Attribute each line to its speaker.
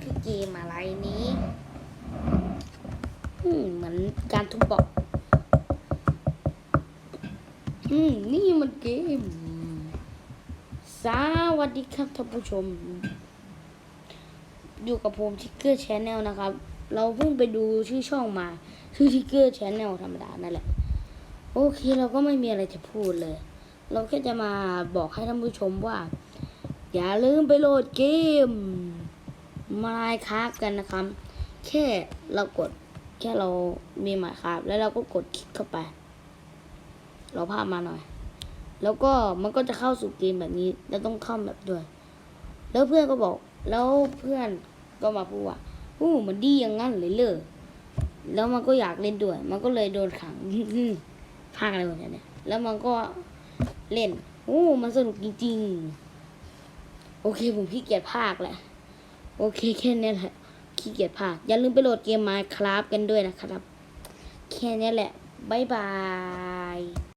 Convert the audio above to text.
Speaker 1: คือเกมอะไรนี้เหมือนการทุบบอก อืม นี่มันเกม สวัสดีครับท่านผู้ชม อยู่กับผมทิกเกอร์ชแนลนะครับ เราเพิ่งไปดูชื่อช่องมา ชื่อทิกเกอร์ชแนลธรรมดานั่นแหละ โอเค เราก็ไม่มีอะไรจะพูดเลย เราแค่จะมาบอกให้ท่านผู้ชมว่า อย่าลืมไปโหลดเกม มาคาบกันนะครับ แค่เรากดแค่เรามีหมายคาบแล้วเราก็กดคลิกเข้าไป เราภาพมาหน่อย แล้วก็มันก็จะเข้าสู่เกมแบบนี้ แล้วต้องเข้าแบบด้วย แล้วเพื่อนก็บอก แล้วเพื่อนก็มาพูดว่าอู้มันดีอย่างงั้นเลยเลยแล้วมันก็อยากเล่นด้วย มันก็เลยโดนขังภาคอะไรวะเนี่ย แล้วมันก็เล่นโอ้มันสนุกจริง ๆ โอเคผมขี้เกียจภาคแหละ โอเคแค่นี้แหละขี้เกียจพาอย่าลืมไปโหลดเกมมาคราฟกันด้วยนะครับ แค่นี้แหละ บ๊ายบาย